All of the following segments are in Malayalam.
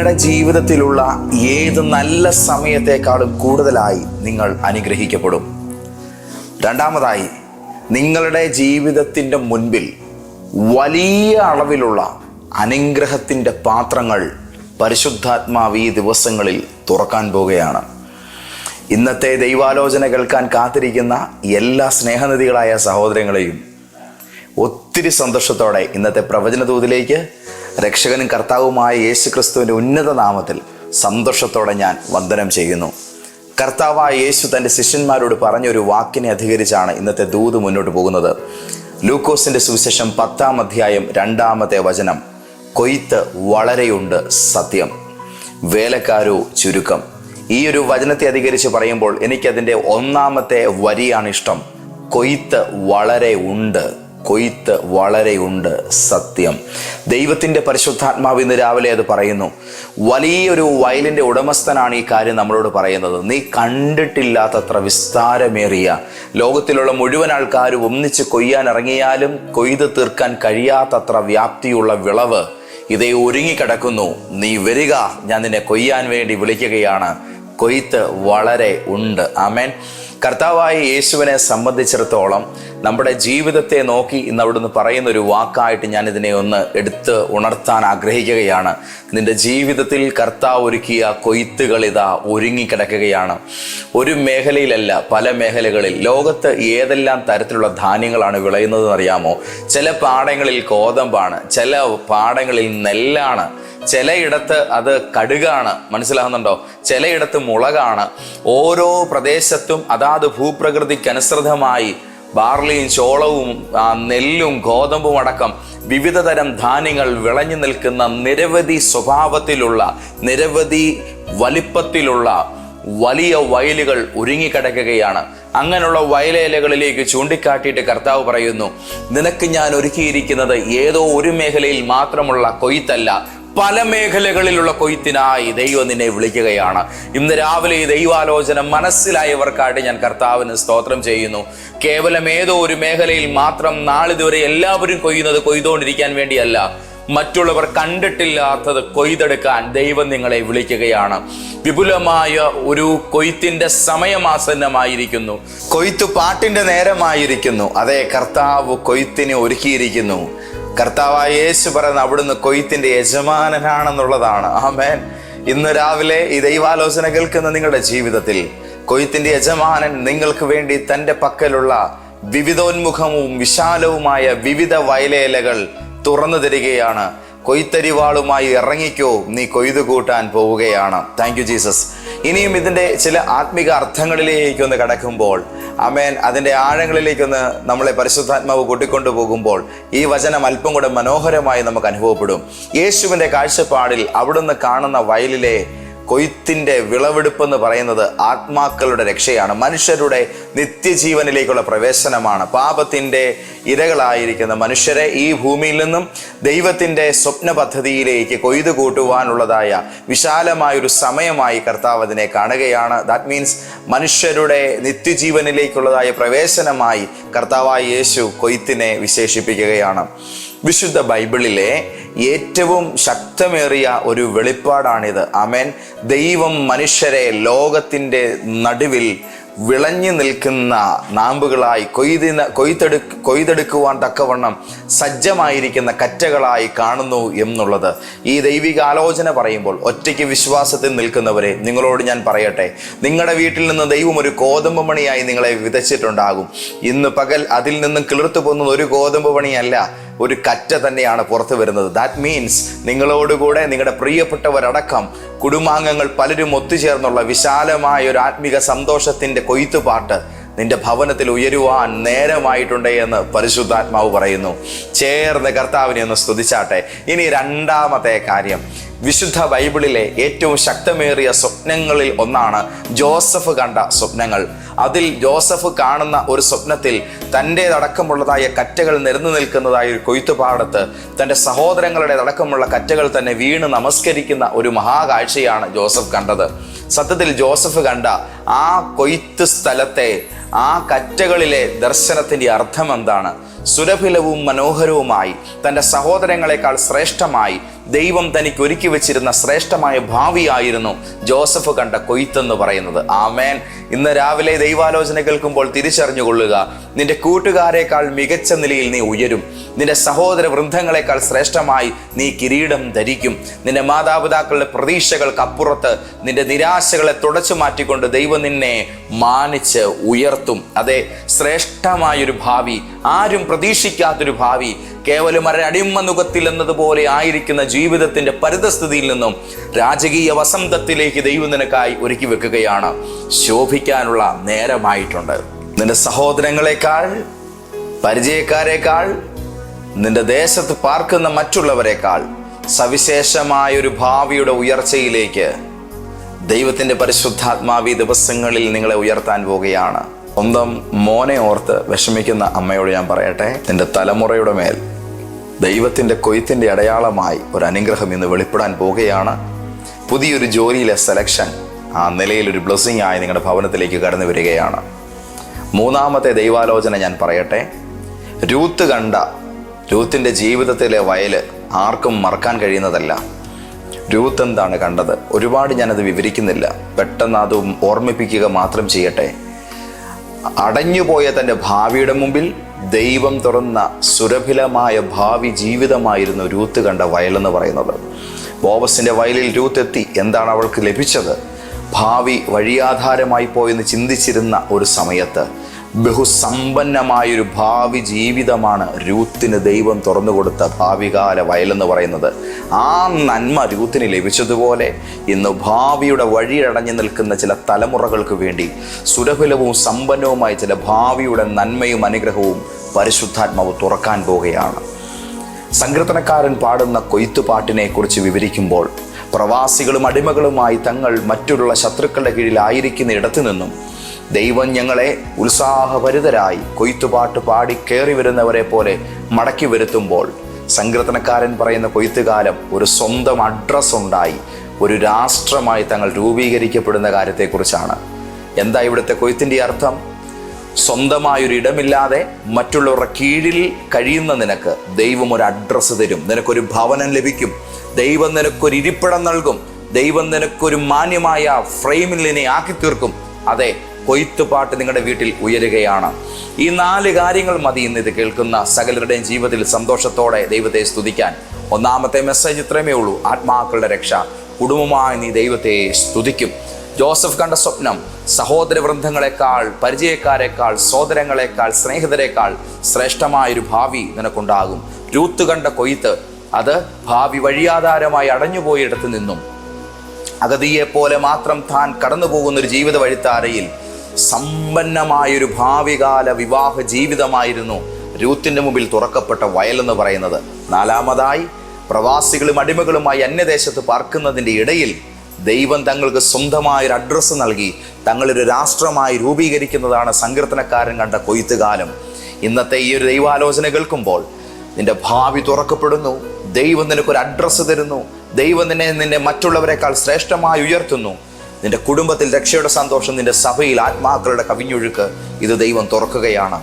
നിങ്ങളുടെ ജീവിതത്തിലുള്ള ഏത് നല്ല സമയത്തെക്കാളും കൂടുതലായി നിങ്ങൾ അനുഗ്രഹിക്കപ്പെടും. രണ്ടാമതായി നിങ്ങളുടെ ജീവിതത്തിന്റെ മുൻപിൽ വലിയ അളവിലുള്ള അനുഗ്രഹത്തിന്റെ പാത്രങ്ങൾ പരിശുദ്ധാത്മാവ് ഈ ദിവസങ്ങളിൽ തുറക്കാൻ പോവുകയാണ്. ഇന്നത്തെ ദൈവാലോചന കേൾക്കാൻ കാത്തിരിക്കുന്ന എല്ലാ സ്നേഹനിധികളായ സഹോദരങ്ങളെയും ഒത്തിരി സന്തോഷത്തോടെ ഇന്നത്തെ പ്രവചന ദൂതിലേക്ക് രക്ഷകനും കർത്താവുമായ യേശു ക്രിസ്തുവിന്റെ ഉന്നത നാമത്തിൽ സന്തോഷത്തോടെ ഞാൻ വന്ദനം ചെയ്യുന്നു. കർത്താവായ യേശു തന്റെ ശിഷ്യന്മാരോട് പറഞ്ഞൊരു വാക്കിനെ അധികരിച്ചാണ് ഇന്നത്തെ ദൂത് മുന്നോട്ട് പോകുന്നത്. ലൂക്കോസിന്റെ സുവിശേഷം പത്താം അധ്യായം രണ്ടാമത്തെ വചനം കൊയ്ത്ത് വളരെയുണ്ട് സത്യം വേലക്കാരോ ചുരുക്കം. ഈ ഒരു വചനത്തെ അധികരിച്ച് പറയുമ്പോൾ എനിക്കതിന്റെ ഒന്നാമത്തെ വരിയാണ് ഇഷ്ടം കൊയ്ത്ത് വളരെ ഉണ്ട് കൊയ്ത്ത് വളരെ ഉണ്ട് സത്യം. ദൈവത്തിന്റെ പരിശുദ്ധാത്മാവ് ഇന്ന് രാവിലെ അത് പറയുന്നു. വലിയൊരു വയലിന്റെ ഉടമസ്ഥനാണ് ഈ കാര്യം നമ്മളോട് പറയുന്നത്. നീ കണ്ടിട്ടില്ലാത്തത്ര വിസ്താരമേറിയ ലോകത്തിലുള്ള മുഴുവൻ ആൾക്കാരും ഒന്നിച്ച് കൊയ്യാൻ ഇറങ്ങിയാലും കൊയ്ത് തീർക്കാൻ കഴിയാത്തത്ര വ്യാപ്തിയുള്ള വിളവ് ഇതേ ഒരുങ്ങിക്കിടക്കുന്നു. നീ വരിക ഞാൻ നിന്നെ കൊയ്യാൻ വേണ്ടി വിളിക്കുകയാണ്. കൊയ്ത്ത് വളരെ ഉണ്ട്. ആമേൻ. കർത്താവായ യേശുവിനെ സംബന്ധിച്ചിടത്തോളം നമ്മുടെ ജീവിതത്തെ നോക്കി ഇന്ന് അവിടുന്ന് പറയുന്ന ഒരു വാക്കായിട്ട് ഞാൻ ഇതിനെ ഒന്ന് എടുത്ത് ഉണർത്താൻ ആഗ്രഹിക്കുകയാണ്. നിന്റെ ജീവിതത്തിൽ കർത്താവ് ഒരുക്കിയ കൊയ്ത്തുകൾ ഇതാ ഒരുങ്ങിക്കിടക്കുകയാണ്. ഒരു മേഖലയിലല്ല പല മേഖലകളിൽ. ലോകത്ത് ഏതെല്ലാം തരത്തിലുള്ള ധാന്യങ്ങളാണ് വിളയുന്നതെന്ന് അറിയാമോ? ചില പാടങ്ങളിൽ കോതമ്പാണ് ചില പാടങ്ങളിൽ നെല്ലാണ് ചിലയിടത്ത് അത് കടുകാണ് മനസ്സിലാകുന്നുണ്ടോ ചിലയിടത്ത് മുളകാണ്. ഓരോ പ്രദേശത്തും അതാത് ഭൂപ്രകൃതിക്കനുസൃതമായി ബാർലിയും ചോളവും നെല്ലും ഗോതമ്പും അടക്കം വിവിധ തരം ധാന്യങ്ങൾ വിളഞ്ഞു നിൽക്കുന്ന നിരവധി സ്വഭാവത്തിലുള്ള നിരവധി വലിപ്പത്തിലുള്ള വലിയ വയലുകൾ ഒരുങ്ങിക്കിടക്കുകയാണ്. അങ്ങനെയുള്ള വയലേലകളിലേക്ക് ചൂണ്ടിക്കാട്ടിയിട്ട് കർത്താവ് പറയുന്നു നിനക്ക് ഞാൻ ഒരുക്കിയിരിക്കുന്നത് ഏതോ ഒരു മേഖലയിൽ മാത്രമുള്ള കൊയ്ത്തല്ല പല മേഖലകളിലുള്ള കൊയ്ത്തിനായി ദൈവം നിന്നെ വിളിക്കുകയാണ്. ഇന്ന് രാവിലെ ഈ ദൈവാലോചന മനസ്സിലായവർക്കായിട്ട് ഞാൻ കർത്താവിന് സ്തോത്രം ചെയ്യുന്നു. കേവലം ഏതോ ഒരു മേഖലയിൽ മാത്രം നാളിതുവരെ എല്ലാവരും കൊയ്യുന്നത് കൊയ്തുകൊണ്ടിരിക്കാൻ വേണ്ടിയല്ല. മറ്റുള്ളവർ കണ്ടിട്ടില്ലാത്തത് കൊയ്തെടുക്കാൻ ദൈവം നിങ്ങളെ വിളിക്കുകയാണ്. വിപുലമായ ഒരു കൊയ്ത്തിന്റെ സമയമാസന്നമായിരിക്കുന്നു കൊയ്ത്തു പാട്ടിന്റെ നേരമായിരിക്കുന്നു. അതേ കർത്താവ് കൊയ്ത്തിനെ ഒരുക്കിയിരിക്കുന്നു. കർത്താവായ യേശു പറയുന്ന അവിടുന്ന് കൊയ്ത്തിന്റെ യജമാനനാണെന്നുള്ളതാണ്. ആമേൻ. ഇന്ന് രാവിലെ ഈ ദൈവാലോചന കേൾക്കുന്ന നിങ്ങളുടെ ജീവിതത്തിൽ കൊയ്ത്തിന്റെ യജമാനൻ നിങ്ങൾക്ക് വേണ്ടി തന്റെ പക്കലുള്ള വിവിധോന്മുഖവും വിശാലവുമായ വിവിധ വയലേലകൾ തുറന്നു തരികയാണ്. കൊയ്ത്തരിവാളുമായി ഇറങ്ങിക്കോ. നീ കൊയ്തു കൂട്ടാൻ പോവുകയാണ്. താങ്ക് യു ജീസസ് ഇനിയും ഇതിന്റെ ചില ആത്മിക അർത്ഥങ്ങളിലേക്കൊന്ന് കടക്കുമ്പോൾ അമേൻ അതിന്റെ ആഴങ്ങളിലേക്കൊന്ന് നമ്മളെ പരിശുദ്ധാത്മാവ് കൂട്ടിക്കൊണ്ടു പോകുമ്പോൾ ഈ വചനം അല്പം കൂടെ മനോഹരമായി നമുക്ക് അനുഭവപ്പെടും. യേശുവിന്റെ കാഴ്ചപ്പാടിൽ അവിടുന്ന് കാണുന്ന വയലിലെ കൊയ്ത്തിന്റെ വിളവെടുപ്പ് എന്ന് പറയുന്നത് ആത്മാക്കളുടെ രക്ഷയാണ്. മനുഷ്യരുടെ നിത്യജീവനിലേക്കുള്ള പ്രവേശനമാണ്. പാപത്തിന്റെ ഇരകളായിരിക്കുന്ന മനുഷ്യരെ ഈ ഭൂമിയിൽ നിന്നും ദൈവത്തിന്റെ സ്വപ്ന പദ്ധതിയിലേക്ക് കൊയ്ത് കൂട്ടുവാനുള്ളതായ വിശാലമായൊരു സമയമായി കർത്താവ് അതിനെ കാണുകയാണ്. ദാറ്റ് മീൻസ് മനുഷ്യരുടെ നിത്യജീവനിലേക്കുള്ളതായ പ്രവേശനമായി കർത്താവായ യേശു കൊയ്ത്തിനെ വിശേഷിപ്പിക്കുകയാണ്. വിശുദ്ധ ബൈബിളിലെ ഏറ്റവും ശക്തമേറിയ ഒരു വെളിപ്പാടാണിത്. അമേൻ ദൈവം മനുഷ്യരെ ലോകത്തിന്റെ നടുവിൽ വിളഞ്ഞു നിൽക്കുന്ന നാമ്പുകളായി കൊയ്തിന കൊയ്തെടു കൊയ്തെടുക്കുവാൻ തക്കവണ്ണം സജ്ജമായിരിക്കുന്ന കറ്റകളായി കാണുന്നു എന്നുള്ളത്. ഈ ദൈവിക ആലോചന പറയുമ്പോൾ ഒറ്റയ്ക്ക് വിശ്വാസത്തിൽ നിൽക്കുന്നവരെ നിങ്ങളോട് ഞാൻ പറയട്ടെ. നിങ്ങളുടെ വീട്ടിൽ നിന്ന് ദൈവം ഒരു കോതമ്പ് മണിയായി നിങ്ങളെ വിതച്ചിട്ടുണ്ടാകും. ഇന്ന് പകൽ അതിൽ നിന്നും കിളിർത്തു പോകുന്നത് ഒരു കോതമ്പ് മണിയല്ല. ഒരു കറ്റ തന്നെയാണ് പുറത്തു വരുന്നത്. ദാറ്റ് മീൻസ് നിങ്ങളോടുകൂടെ നിങ്ങളുടെ പ്രിയപ്പെട്ടവരടക്കം കുടുംബാംഗങ്ങൾ പലരും ഒത്തുചേർന്നുള്ള വിശാലമായ ഒരു ആത്മീക സന്തോഷത്തിന്റെ കൊയ്ത്തുപാട്ട് നിന്റെ ഭവനത്തിൽ ഉയരുവാൻ നേരമായിട്ടുണ്ട് എന്ന് പരിശുദ്ധാത്മാവ് പറയുന്നു. ചേർന്ന് കർത്താവിനെ ഒന്ന് സ്തുതിച്ചാട്ടെ. ഇനി രണ്ടാമത്തെ കാര്യം. വിശുദ്ധ ബൈബിളിലെ ഏറ്റവും ശക്തമേറിയ സ്വപ്നങ്ങളിൽ ഒന്നാണ് ജോസഫ് കണ്ട സ്വപ്നങ്ങൾ. അതിൽ ജോസഫ് കാണുന്ന ഒരു സ്വപ്നത്തിൽ തന്റേതടക്കമുള്ളതായ കറ്റകൾ നിരന്നു നിൽക്കുന്നതായ ഒരു കൊയ്ത്തുപാടത്ത് തന്റെ സഹോദരങ്ങളുടെ അടക്കമുള്ള കറ്റകൾ തന്നെ വീണ് നമസ്കരിക്കുന്ന ഒരു മഹാകാഴ്ചയാണ് ജോസഫ് കണ്ടത്. സത്യത്തിൽ ജോസഫ് കണ്ട ആ കൊയ്ത്ത് സ്ഥലത്തെ ആ കറ്റകളിലെ ദർശനത്തിന്റെ അർത്ഥം എന്താണ്? സുരഭിലവും മനോഹരവുമായി തന്റെ സഹോദരങ്ങളെക്കാൾ ശ്രേഷ്ഠമായി ദൈവം തനിക്ക് ഒരുക്കി വെച്ചിരുന്ന ശ്രേഷ്ഠമായ ഭാവിയായിരുന്നു ജോസഫ് കണ്ട കൊയ്ത്തെന്ന് പറയുന്നത്. ആമേൻ. ഇന്ന് രാവിലെ ദൈവാലോചന കേൾക്കുമ്പോൾ തിരിച്ചറിഞ്ഞുകൊള്ളുക നിന്റെ കൂട്ടുകാരേക്കാൾ മികച്ച നിലയിൽ നീ ഉയരും നിന്റെ സഹോദര വൃന്ദങ്ങളെക്കാൾ ശ്രേഷ്ഠമായി നീ കിരീടം ധരിക്കും നിന്റെ മാതാപിതാക്കളുടെ പ്രതീക്ഷകൾക്കപ്പുറത്ത് നിന്റെ നിരാശകളെ തുടച്ചു മാറ്റിക്കൊണ്ട് ദൈവം നിന്നെ മാനിച്ച് ഉയർത്തും. അതെ ശ്രേഷ്ഠമായൊരു ഭാവി ആരും പ്രതീക്ഷിക്കാത്തൊരു ഭാവി കേവലം അടിമനുഖത്തിൽ എന്നതുപോലെ ആയിരിക്കുന്ന ജീവിതത്തിന്റെ പരിതസ്ഥിതിയിൽ നിന്നും രാജകീയ വസന്തത്തിലേക്ക് ദൈവം നിനക്കായി ഒരുക്കി വെക്കുകയാണ്. ശോഭിക്കാനുള്ള നേരമായിട്ടുണ്ട്. നിന്റെ സഹോദരങ്ങളെക്കാൾ പരിചയക്കാരെക്കാൾ നിന്റെ ദേശത്ത് പാർക്കുന്ന മറ്റുള്ളവരെക്കാൾ സവിശേഷമായ ഒരു ഭാവിയുടെ ഉയർച്ചയിലേക്ക് ദൈവത്തിന്റെ പരിശുദ്ധാത്മാവി ദിവസങ്ങളിൽ നിങ്ങളെ ഉയർത്താൻ പോവുകയാണ്. സ്വന്തം മോനെ ഓർത്ത് വിഷമിക്കുന്ന അമ്മയോട് ഞാൻ പറയട്ടെ നിന്റെ തലമുറയുടെ മേൽ ദൈവത്തിന്റെ കൊയ്ത്തിന്റെ അടയാളമായി ഒരു അനുഗ്രഹം ഇന്ന് വെളിപ്പെടാൻ പോവുകയാണ്. പുതിയൊരു ജോലിയിലെ സെലക്ഷൻ ആ നിലയിൽ ഒരു ബ്ലെസ്സിങ് ആയി നിങ്ങളുടെ ഭവനത്തിലേക്ക് കടന്നു വരികയാണ്. മൂന്നാമത്തെ ദൈവാലോചന ഞാൻ പറയട്ടെ രൂത്ത് കണ്ട രൂത്തിന്റെ ജീവിതത്തിലെ വയൽ ആർക്കും മറക്കാൻ കഴിയുന്നതല്ല. രൂത്ത് എന്താണ് കണ്ടത്? ഒരുപാട് ഞാനത് വിവരിക്കുന്നില്ല. പെട്ടെന്ന് അത് ഓർമ്മിപ്പിക്കുക മാത്രം ചെയ്യട്ടെ. അടഞ്ഞുപോയ തന്റെ ഭാവിയുടെ മുമ്പിൽ ദൈവം തുറന്ന സുരഭിലമായ ഭാവി ജീവിതമായിരുന്നു രൂത്ത് കണ്ട വയലെന്ന് പറയുന്നത്. ബോബസിന്റെ വയലിൽ രൂത്ത് എത്തി എന്താണ് അവൾക്ക് ലഭിച്ചത്? ഭാവി വഴിയാധാരമായി പോയെന്ന് ചിന്തിച്ചിരുന്ന ഒരു സമയത്ത് ബഹുസമ്പന്നമായൊരു ഭാവി ജീവിതമാണ് രൂത്തിന് ദൈവം തുറന്നു കൊടുത്ത ഭാവികാല വയലെന്ന് പറയുന്നത്. ആ നന്മ രൂത്തിന് ലഭിച്ചതുപോലെ ഇന്ന് ഭാവിയുടെ വഴിയടഞ്ഞു നിൽക്കുന്ന ചില തലമുറകൾക്ക് വേണ്ടി സുരഭിലവും സമ്പന്നവുമായ ചില ഭാവിയുടെ നന്മയും അനുഗ്രഹവും പരിശുദ്ധാത്മാവ് തുറക്കാൻ പോവുകയാണ്. സങ്കീർത്തനക്കാരൻ പാടുന്ന കൊയ്ത്തുപാട്ടിനെ കുറിച്ച് വിവരിക്കുമ്പോൾ പ്രവാസികളും അടിമകളുമായി തങ്ങൾ മറ്റുള്ള ശത്രുക്കളുടെ കീഴിലായിരിക്കുന്ന ഇടത്തു നിന്നും ദൈവം ഞങ്ങളെ ഉത്സാഹഭരിതരായി കൊയ്ത്തുപാട്ട് പാടി കയറി വരുന്നവരെ പോലെ മടക്കി വരുത്തുമ്പോൾ സങ്കീർത്തനക്കാരൻ പറയുന്ന കൊയ്ത്തുകാലം ഒരു സ്വന്തം അഡ്രസ് ഉണ്ടായി. ഒരു രാഷ്ട്രമായി തങ്ങൾ രൂപീകരിക്കപ്പെടുന്ന കാര്യത്തെക്കുറിച്ചാണ്. എന്താ ഇവിടുത്തെ കൊയ്ത്തിന്റെ അർത്ഥം? സ്വന്തമായൊരു ഇടമില്ലാതെ മറ്റുള്ളവരുടെ കീഴിൽ കഴിയുന്ന നിനക്ക് ദൈവം ഒരു അഡ്രസ്സ് തരും. നിനക്കൊരു ഭവനം ലഭിക്കും. ദൈവം നിനക്കൊരു ഇരിപ്പിടം നൽകും. ദൈവം നിനക്കൊരു മാന്യമായ ഫ്രെയിമിൽ നിന്നെ ആക്കി തീർക്കും അതെ കൊയ്ത്തുപാട്ട് നിങ്ങളുടെ വീട്ടിൽ ഉയരുകയാണ്. ഈ നാല് കാര്യങ്ങൾ മതി ഇന്ന് ഇത് കേൾക്കുന്ന സകലരുടെയും ജീവിതത്തിൽ സന്തോഷത്തോടെ ദൈവത്തെ സ്തുതിക്കാൻ. ഒന്നാമത്തെ മെസ്സേജ് ഇത്രമേ ഉള്ളൂ ആത്മാക്കളുടെ രക്ഷ. കുടുംബമായി നീ ദൈവത്തെ സ്തുതിക്കും. ജോസഫ് കണ്ട സ്വപ്നം സഹോദര വൃന്ദങ്ങളെക്കാൾ പരിചയക്കാരെക്കാൾ സോദരങ്ങളെക്കാൾ സ്നേഹിതരെക്കാൾ ശ്രേഷ്ഠമായൊരു ഭാവി നിനക്കുണ്ടാകും. രൂത്ത് കണ്ട കൊയ്ത്ത് അത് ഭാവി വഴിയാധാരമായി അടഞ്ഞുപോയിടത്ത് നിന്നും. അഗതിയെ പോലെ മാത്രം താൻ കടന്നു പോകുന്ന ഒരു ജീവിത വഴിത്താരയിൽ സമ്പന്നമായൊരു ഭാവികാല വിവാഹ ജീവിതമായിരുന്നു രൂത്തിന്റെ മുമ്പിൽ തുറക്കപ്പെട്ട വയലെന്ന് പറയുന്നത്. നാലാമതായി പ്രവാസികളും അടിമകളുമായി അന്യദേശത്ത് പാർക്കുന്നതിന്റെ ഇടയിൽ ദൈവം തങ്ങൾക്ക് സ്വന്തമായൊരു അഡ്രസ്സ് നൽകി തങ്ങളൊരു രാഷ്ട്രമായി രൂപീകരിക്കുന്നതാണ് സങ്കീർത്തനക്കാരൻ കണ്ട കൊയ്ത്തുകാലം. ഇന്നത്തെ ഈ ഒരു ദൈവാലോചന കേൾക്കുമ്പോൾ നിന്റെ ഭാവി തുറക്കപ്പെടുന്നു ദൈവം നിനക്കൊരു അഡ്രസ്സ് തരുന്നു ദൈവം നിന്നെ നിന്നെ മറ്റുള്ളവരെക്കാൾ ശ്രേഷ്ഠമായി ഉയർത്തുന്നു. നിന്റെ കുടുംബത്തിൽ രക്ഷയുടെ സന്തോഷം നിന്റെ സഭയിൽ ആത്മാക്കളുടെ കവിഞ്ഞൊഴുക്ക് ഇത് ദൈവം തുറക്കുകയാണ്.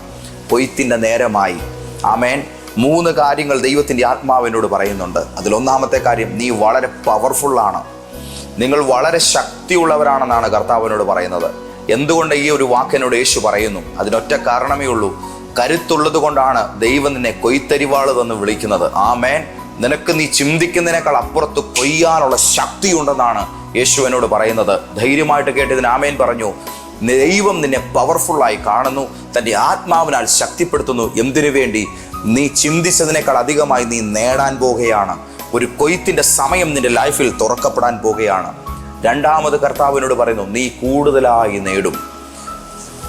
കൊയ്ത്തിന്റെ നേരമായി. ആമേൻ. മൂന്ന് കാര്യങ്ങൾ ദൈവത്തിന്റെ ആത്മാവിനോട് പറയുന്നുണ്ട്. അതിൽ ഒന്നാമത്തെ കാര്യം നീ വളരെ പവർഫുള്ളാണ് നിങ്ങൾ വളരെ ശക്തിയുള്ളവരാണെന്നാണ് കർത്താവിനോട് പറയുന്നത്. എന്തുകൊണ്ട് ഈ ഒരു വാക്കിനോട് യേശു പറയുന്നു? അതിനൊറ്റ കാരണമേ ഉള്ളൂ. കരുത്തുള്ളത് കൊണ്ടാണ് ദൈവം നിന്നെ കൊയ്ത്തരിവാൾ എന്ന് വിളിക്കുന്നത്. ആമേൻ. നിനക്ക് നീ ചിന്തിക്കുന്നതിനേക്കാൾ അപ്പുറത്ത് കൊയ്യാനുള്ള ശക്തിയുണ്ടെന്നാണ് യേശു എന്നോട് പറയുന്നത്. ധൈര്യമായിട്ട് കേട്ടതിന് ആമേൻ പറഞ്ഞു. ദൈവം നിന്നെ പവർഫുള്ളായി കാണുന്നു. തന്റെ ആത്മാവിനാൽ ശക്തിപ്പെടുത്തുന്നു. എന്തിനു വേണ്ടി? നീ ചിന്തിച്ചതിനേക്കാൾ അധികമായി നീ നേടാൻ പോകുകയാണ്. ഒരു കൊയ്ത്തിന്റെ സമയം നിന്റെ ലൈഫിൽ തുറക്കപ്പെടാൻ പോകുകയാണ്. രണ്ടാമത് കർത്താവിനോട് പറയുന്നു നീ കൂടുതലായി നേടും.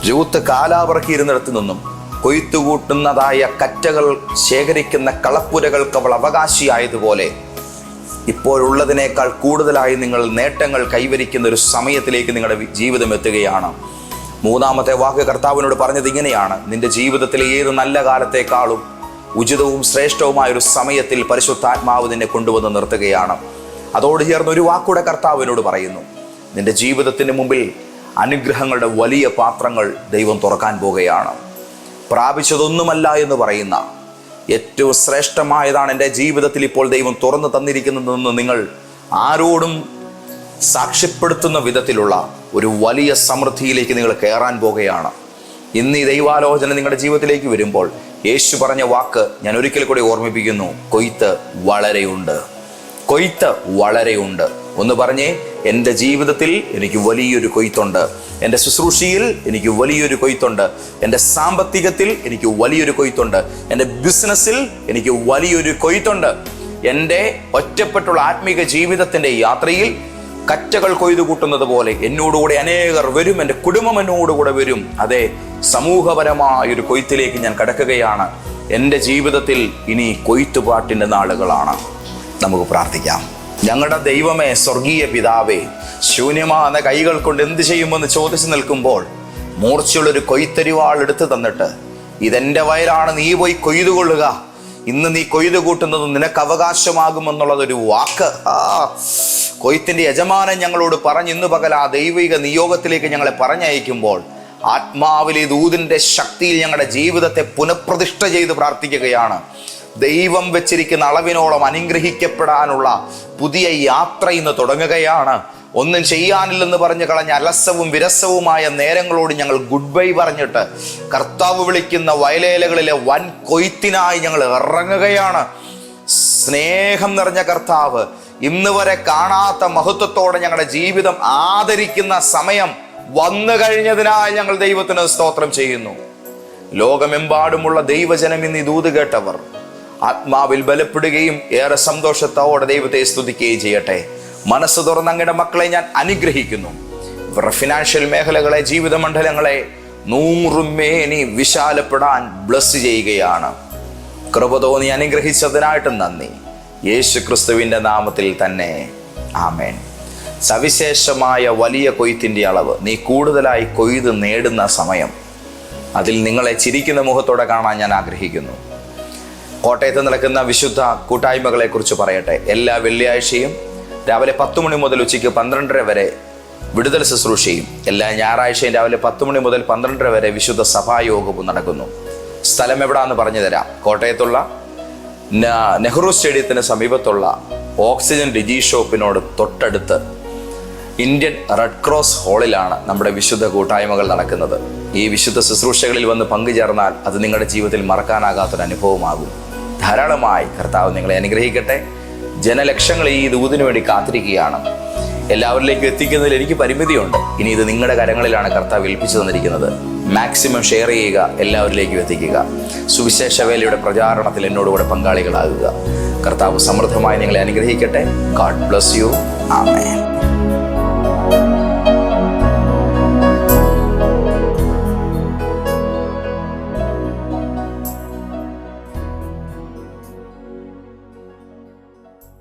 ജൂത്ത് കാലാവറക്കിയിരുന്നിടത്തു നിന്നും കൊയ്ത്തുകൂട്ടുന്നതായ കറ്റകൾ ശേഖരിക്കുന്ന കളപ്പുരകൾക്ക് അവൾ അവകാശിയായതുപോലെ. ഇപ്പോഴുള്ളതിനേക്കാൾ കൂടുതലായി നിങ്ങൾ നേട്ടങ്ങൾ കൈവരിക്കുന്ന ഒരു സമയത്തിലേക്ക് നിങ്ങളുടെ ജീവിതം എത്തുകയാണ്. മൂന്നാമത്തെ വാക്ക് കർത്താവിനോട് പറഞ്ഞത് ഇങ്ങനെയാണ്. നിന്റെ ജീവിതത്തിലെ ഏത് നല്ല കാലത്തേക്കാളും ഉചിതവും ശ്രേഷ്ഠവുമായ ഒരു സമയത്തിൽ പരിശുദ്ധാത്മാവ് നിന്നെ കൊണ്ടുവന്ന് നിർത്തുകയാണ്. അതോട് ചേർന്ന് ഒരു വാക്കൂടെ കർത്താവിനോട് പറയുന്നു. നിന്റെ ജീവിതത്തിന് മുമ്പിൽ അനുഗ്രഹങ്ങളുടെ വലിയ പാത്രങ്ങൾ ദൈവം തുറക്കാൻ പോകുകയാണ് പ്രാപിച്ചതൊന്നുമല്ല എന്ന് പറയുന്ന ഏറ്റവും ശ്രേഷ്ഠമായതാണ് എന്റെ ജീവിതത്തിൽ ഇപ്പോൾ ദൈവം തുറന്നു തന്നിരിക്കുന്നതെന്ന് നിങ്ങൾ ആരോടും സാക്ഷ്യപ്പെടുത്തുന്ന വിധത്തിലുള്ള ഒരു വലിയ സമൃദ്ധിയിലേക്ക് നിങ്ങൾ കയറാൻ പോകുകയാണ്. ഇന്ന് ഈ ദൈവാലോചന നിങ്ങളുടെ ജീവിതത്തിലേക്ക് വരുമ്പോൾ യേശു പറഞ്ഞ വാക്ക് ഞാൻ ഒരിക്കൽ കൂടി ഓർമ്മിപ്പിക്കുന്നു. കൊയ്ത്ത് വളരെയുണ്ട്. കൊയ്ത്ത് വളരെയുണ്ട്. ഒന്ന് പറഞ്ഞേ എന്റെ ജീവിതത്തിൽ എനിക്ക് വലിയൊരു കൊയ്ത്തുണ്ട്. എന്റെ ശുശ്രൂഷയിൽ എനിക്ക് വലിയൊരു കൊയ്ത്തുണ്ട്. എന്റെ സാമ്പത്തികത്തിൽ എനിക്ക് വലിയൊരു കൊയ്ത്തുണ്ട്. എന്റെ ബിസിനസ്സിൽ എനിക്ക് വലിയൊരു കൊയ്ത്തുണ്ട്. എന്റെ ഒറ്റപ്പെട്ടുള്ള ആത്മീക ജീവിതത്തിന്റെ യാത്രയിൽ കറ്റകൾ കൊയ്തു കൂട്ടുന്നത് പോലെ എന്നോടുകൂടെ അനേകർ വരും. എന്റെ കുടുംബം എന്നോടുകൂടെ വരും. അതെ സമൂഹപരമായൊരു കൊയ്ത്തിലേക്ക് ഞാൻ കടക്കുകയാണ്. എന്റെ ജീവിതത്തിൽ ഇനി കൊയ്ത്തുപാട്ടിന്റെ നാളുകളാണ്. നമുക്ക് പ്രാർത്ഥിക്കാം. ഞങ്ങളുടെ ദൈവമേ സ്വർഗീയ പിതാവേ ശൂന്യമാകുന്ന കൈകൾ കൊണ്ട് എന്ത് ചെയ്യുമെന്ന് ചോദിച്ചു നിൽക്കുമ്പോൾ മൂർച്ചയുള്ളൊരു കൊയ്ത്തരിവാൾ എടുത്തു തന്നിട്ട് ഇതെന്റെ വയലാണ് നീ പോയി കൊയ്തുകൊള്ളുക. ഇന്ന് നീ കൊയ്തു കൂട്ടുന്നത് നിനക്ക് അവകാശമാകുമെന്നുള്ളതൊരു വാക്ക്. ആ കൊയ്ത്തിന്റെ യജമാനൻ ഞങ്ങളോട് പറഞ്ഞു ഇന്ന് പകൽ ആ ദൈവിക നിയോഗത്തിലേക്ക് ഞങ്ങളെ പറഞ്ഞയക്കുമ്പോൾ ആത്മാവിലെ ദൂതിന്റെ ശക്തിയിൽ ഞങ്ങളുടെ ജീവിതത്തെ പുനഃപ്രതിഷ്ഠ ചെയ്ത് പ്രാർത്ഥിക്കുകയാണ്. ദൈവം വെച്ചിരിക്കുന്ന അളവിനോളം അനുഗ്രഹിക്കപ്പെടാനുള്ള പുതിയ യാത്ര ഇന്ന് തുടങ്ങുകയാണ്. ഒന്നും ചെയ്യാനില്ലെന്ന് പറഞ്ഞു കളഞ്ഞ അലസവും വിരസവുമായ നേരങ്ങളോട് ഞങ്ങൾ ഗുഡ് ബൈ പറഞ്ഞിട്ട് കർത്താവ് വിളിക്കുന്ന വയലേലകളിലെ വൻ കൊയ്ത്തിനായി ഞങ്ങൾ ഇറങ്ങുകയാണ്. സ്നേഹം നിറഞ്ഞ കർത്താവ് ഇന്ന് വരെ കാണാത്ത മഹത്വത്തോടെ ഞങ്ങളുടെ ജീവിതം ആദരിക്കുന്ന സമയം വന്നു കഴിഞ്ഞതിനായി ഞങ്ങൾ ദൈവത്തിന് സ്തോത്രം ചെയ്യുന്നു. ലോകമെമ്പാടുമുള്ള ദൈവജനം ഇന്ന് ദൂത് കേട്ടവർ ആത്മാവിൽ ബലപ്പെടുകയും ഏറെ സന്തോഷത്തോടെ ദൈവത്തെ സ്തുതിക്കുകയും ചെയ്യട്ടെ. മനസ്സ് തുറന്ന് അങ്ങയുടെ മക്കളെ ഞാൻ അനുഗ്രഹിക്കുന്നു. ഇവരുടെ ഫിനാൻഷ്യൽ മേഖലകളെ ജീവിത മണ്ഡലങ്ങളെ നൂറുമേനി വിശാലപ്പെടാൻ ബ്ലസ് ചെയ്യുകയാണ്. കൃപ തോന്നി അനുഗ്രഹിച്ചതിനായിട്ട് നന്ദി. യേശു ക്രിസ്തുവിന്റെ നാമത്തിൽ തന്നെ. ആമേൻ. സവിശേഷമായ വലിയ കൊയ്ത്തിന്റെ അളവ്. നീ കൂടുതലായി കൊയ്ത് നേടുന്ന സമയം. അതിൽ നിങ്ങളെ ചിരിക്കുന്ന മുഖത്തോടെ കാണാൻ ഞാൻ ആഗ്രഹിക്കുന്നു. കോട്ടയത്ത് നടക്കുന്ന വിശുദ്ധ കൂട്ടായ്മകളെ കുറിച്ച് പറയട്ടെ. എല്ലാ വെള്ളിയാഴ്ചയും രാവിലെ പത്ത് മണി മുതൽ ഉച്ചയ്ക്ക് പന്ത്രണ്ടര വരെ വിടുതൽ ശുശ്രൂഷയും എല്ലാ ഞായറാഴ്ചയും രാവിലെ പത്ത് മണി മുതൽ പന്ത്രണ്ടര വരെ വിശുദ്ധ സഭായോഗവും നടക്കുന്നു. സ്ഥലം എവിടാന്ന് പറഞ്ഞു തരാം. കോട്ടയത്തുള്ള നെഹ്റു സ്റ്റേഡിയത്തിന് സമീപത്തുള്ള ഓക്സിജൻ ഡിജി ഷോപ്പിനോട് തൊട്ടടുത്ത് ഇന്ത്യൻ റെഡ് ക്രോസ് ഹാളിലാണ് നമ്മുടെ വിശുദ്ധ കൂട്ടായ്മകൾ നടക്കുന്നത്. ഈ വിശുദ്ധ ശുശ്രൂഷകളിൽ വന്ന് പങ്കുചേർന്നാൽ അത് നിങ്ങളുടെ ജീവിതത്തിൽ മറക്കാനാകാത്തൊരു അനുഭവമാകും ധാരാളമായി കർത്താവ് നിങ്ങളെ അനുഗ്രഹിക്കട്ടെ. ജനലക്ഷങ്ങൾ ഈ ദൂതിനു വേണ്ടി കാത്തിരിക്കുകയാണ്. എല്ലാവരിലേക്കും എത്തിക്കുന്നതിൽ എനിക്ക് പരിമിതിയുണ്ട്. ഇനി ഇത് നിങ്ങളുടെ കരങ്ങളിലാണ് കർത്താവ് ഏൽപ്പിച്ചു തന്നിരിക്കുന്നത്. മാക്സിമം ഷെയർ ചെയ്യുക എല്ലാവരിലേക്കും എത്തിക്കുക. സുവിശേഷ വേലയുടെ പ്രചാരണത്തിൽ എന്നോടുകൂടെ പങ്കാളികളാകുക. കർത്താവ് സമൃദ്ധമായി നിങ്ങളെ അനുഗ്രഹിക്കട്ടെ. God bless you amen